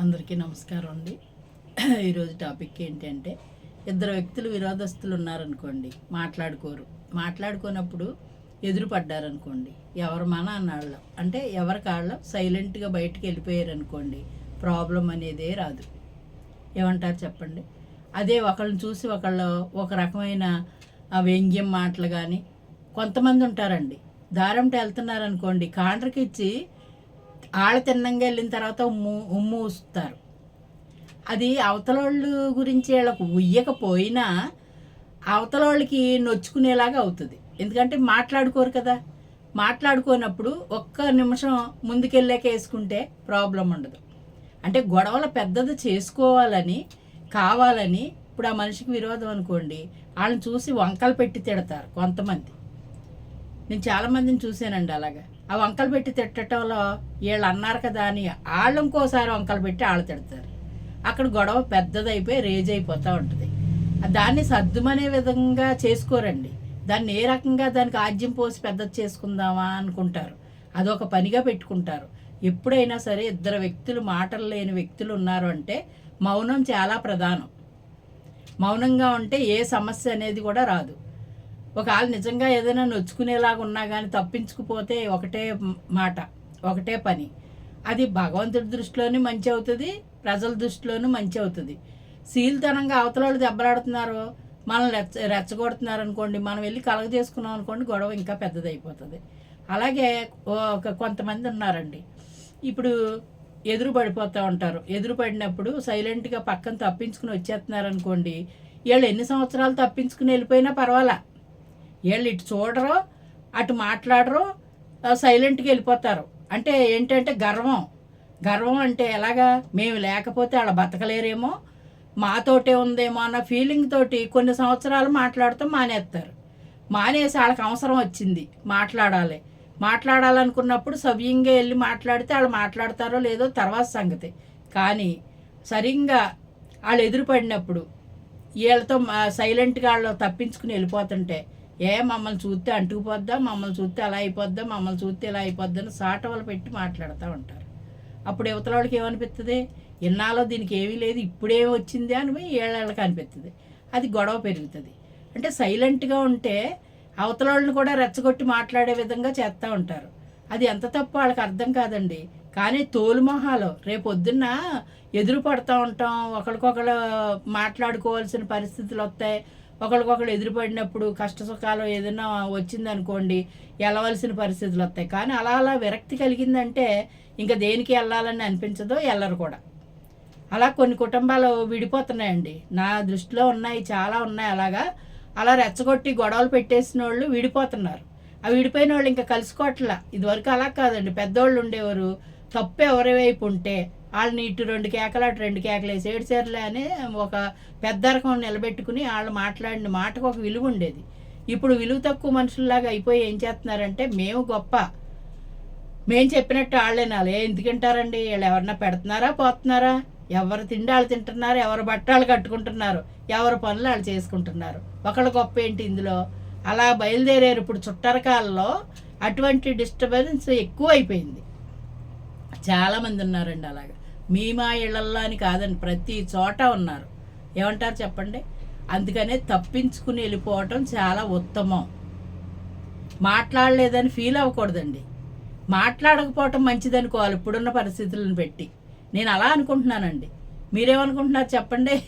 అందరికీ నమస్కారం అండి. ఈరోజు టాపిక్ ఏంటంటే ఇద్దరు వ్యక్తులు విరోధస్తులు ఉన్నారనుకోండి మాట్లాడుకోరు. మాట్లాడుకోనప్పుడు ఎదురు పడ్డారనుకోండి ఎవరు మన అన్నాళ్ళం అంటే ఎవరి కాళ్ళం సైలెంట్గా బయటికి వెళ్ళిపోయారనుకోండి ప్రాబ్లం అనేదే రాదు. ఏమంటారు చెప్పండి? అదే ఒకళ్ళని చూసి ఒకళ్ళు ఒక రకమైన వ్యంగ్యం మాటలు కానీ కొంతమంది ఉంటారండి. దారంట వెళ్తున్నారు అనుకోండి ఇచ్చి ఆళ్ళ తిన్నంగా వెళ్ళిన తర్వాత ఉమ్ము ఉమ్ము ఊస్తారు. అది అవతలోళ్ళు గురించి వీళ్ళకు ఉయ్యకపోయినా అవతలోళ్ళకి నొచ్చుకునేలాగా అవుతుంది. ఎందుకంటే మాట్లాడుకోరు కదా. మాట్లాడుకోనప్పుడు ఒక్క నిమిషం ముందుకెళ్ళాక వేసుకుంటే ప్రాబ్లం ఉండదు. అంటే గొడవలు పెద్దది చేసుకోవాలని కావాలని ఇప్పుడు ఆ మనిషికి విరోధం అనుకోండి. వాళ్ళని చూసి వంకలు పెట్టి తిడతారు కొంతమంది. నేను చాలామందిని చూశానండి అలాగా. ఆ వంకలు పెట్టి తిట్టడంలో వీళ్ళు అన్నారు కదా అని వాళ్ళు ఇంకోసారి వంకలు పెట్టి వాళ్ళు తిడతారు. అక్కడ గొడవ పెద్దదైపోయి రేజ్ అయిపోతూ ఉంటుంది. దాన్ని సర్దుమనే విధంగా చేసుకోరండి. దాన్ని ఏ రకంగా దానికి ఆజ్యం పోసి పెద్దది చేసుకుందామా అనుకుంటారు. అదొక పనిగా పెట్టుకుంటారు. ఎప్పుడైనా సరే ఇద్దరు వ్యక్తులు మాటలు లేని వ్యక్తులు ఉన్నారు అంటే మౌనం చాలా ప్రధానం. మౌనంగా ఉంటే ఏ సమస్య అనేది కూడా రాదు. ఒకవేళ నిజంగా ఏదైనా నొచ్చుకునేలాగా ఉన్నా కానీ తప్పించుకుపోతే ఒకటే మాట ఒకటే పని. అది భగవంతుడి దృష్టిలోనూ మంచి అవుతుంది ప్రజల దృష్టిలోనూ మంచి అవుతుంది. శీలతనంగా అవతల వాళ్ళు దెబ్బలాడుతున్నారు మనం రెచ్చ రెచ్చగొడుతున్నారు అనుకోండి మనం వెళ్ళి కలగ చేసుకున్నాం అనుకోండి గొడవ ఇంకా పెద్దదైపోతుంది అలాగే ఒక కొంతమంది ఉన్నారండి. ఇప్పుడు ఎదురు పడిపోతూ ఉంటారు. ఎదురు పడినప్పుడు సైలెంట్గా పక్కన తప్పించుకుని వచ్చేస్తున్నారు అనుకోండి వీళ్ళు ఎన్ని సంవత్సరాలు తప్పించుకుని వెళ్ళిపోయినా పర్వాలా? వీళ్ళు ఇటు చూడరు అటు మాట్లాడరు సైలెంట్గా వెళ్ళిపోతారు. అంటే ఏంటంటే గర్వం. గర్వం అంటే ఎలాగా? మేము లేకపోతే వాళ్ళ బతకలేరేమో మాతోటే ఉందేమో అన్న ఫీలింగ్ తోటి కొన్ని సంవత్సరాలు మాట్లాడుతూ మానేస్తారు. మానేసి వాళ్ళకి అవసరం వచ్చింది మాట్లాడాలి. మాట్లాడాలనుకున్నప్పుడు సవ్యంగా వెళ్ళి మాట్లాడితే వాళ్ళు మాట్లాడతారో లేదో తర్వాత సంగతి. కానీ సరిగ్గా వాళ్ళు ఎదురుపడినప్పుడు వీళ్ళతో సైలెంట్గా వాళ్ళు తప్పించుకుని వెళ్ళిపోతుంటే ఏ మమ్మల్ని చూస్తే అంటుకుపోద్దా? మమ్మల్ని చూస్తే అలా అయిపోద్దా? మమ్మల్ని చూస్తే ఇలా అయిపోద్దని సాటవలు పెట్టి మాట్లాడుతూ ఉంటారు. అప్పుడు యువతలోడికి ఏమనిపిస్తుంది ఇన్నాళ్ళు దీనికి ఏమీ లేదు ఇప్పుడే వచ్చింది అని పోయి ఏళ్ళకి అనిపిస్తుంది అది గొడవ పెరుగుతుంది. అంటే సైలెంట్గా ఉంటే అవతల వాళ్ళని కూడా రెచ్చగొట్టి మాట్లాడే విధంగా చేస్తూ ఉంటారు. అది ఎంత తప్పు వాళ్ళకి అర్థం కాదండి. కానీ తోలుమొహాలు రేపు పొద్దున్న ఎదురు పడుతూ ఉంటాం ఒకరికొకరు మాట్లాడుకోవాల్సిన పరిస్థితులు వస్తాయి ఒకరికొకరు ఎదురుపడినప్పుడు కష్ట సుఖాలు ఏదైనా వచ్చిందనుకోండి వెళ్ళవలసిన పరిస్థితులు వస్తాయి. కానీ అలా అలా విరక్తి కలిగిందంటే ఇంకా దేనికి వెళ్ళాలని అనిపించదో వెళ్ళరు కూడా. అలా కొన్ని కుటుంబాలు విడిపోతున్నాయండి. నా దృష్టిలో ఉన్నాయి చాలా ఉన్నాయి అలాగా. అలా రెచ్చగొట్టి గొడవలు పెట్టేసిన వాళ్ళు విడిపోతున్నారు. ఆ విడిపోయిన వాళ్ళు ఇంకా కలుసుకోవట్లా. ఇదివరకు అలా కాదండి. పెద్దోళ్ళు ఉండేవారు. తప్పు ఎవరి వైపు ఉంటే వాళ్ళని ఇటు రెండు కేకలు అటు రెండు కేకలు వేసి ఏడ్చేర్లే అని ఒక పెద్దరకం నిలబెట్టుకుని వాళ్ళు మాట్లాడిన మాటకు ఒక విలువ ఉండేది. ఇప్పుడు విలువ తక్కువ మనుషుల్లాగా అయిపోయి ఏం చేస్తున్నారంటే మేము గొప్ప. మేము చెప్పినట్టు వాళ్ళేనాలి ఎందుకంటారండి? వీళ్ళు ఎవరన్నా పెడుతున్నారా పోతున్నారా? ఎవరు తిండి వాళ్ళు తింటున్నారు ఎవరు బట్టాలు కట్టుకుంటున్నారు ఎవరు పనులు వాళ్ళు చేసుకుంటున్నారు. ఒకళ్ళ గొప్ప ఏంటి ఇందులో? అలా బయలుదేరారు. ఇప్పుడు చుట్టరకాలలో అటువంటి డిస్టర్బెన్స్ ఎక్కువ అయిపోయింది చాలామంది ఉన్నారండి అలాగా. మీ మా ఇళ్ళల్లో అని కాదండి ప్రతి చోట ఉన్నారు. ఏమంటారు చెప్పండి? అందుకనే తప్పించుకుని వెళ్ళిపోవటం చాలా ఉత్తమం. మాట్లాడలేదని ఫీల్ అవ్వకూడదండి. మాట్లాడకపోవటం మంచిదనుకోవాలి ఇప్పుడున్న పరిస్థితులను పెట్టి. నేను అలా అనుకుంటున్నానండి. మీరేమనుకుంటున్నారు చెప్పండి?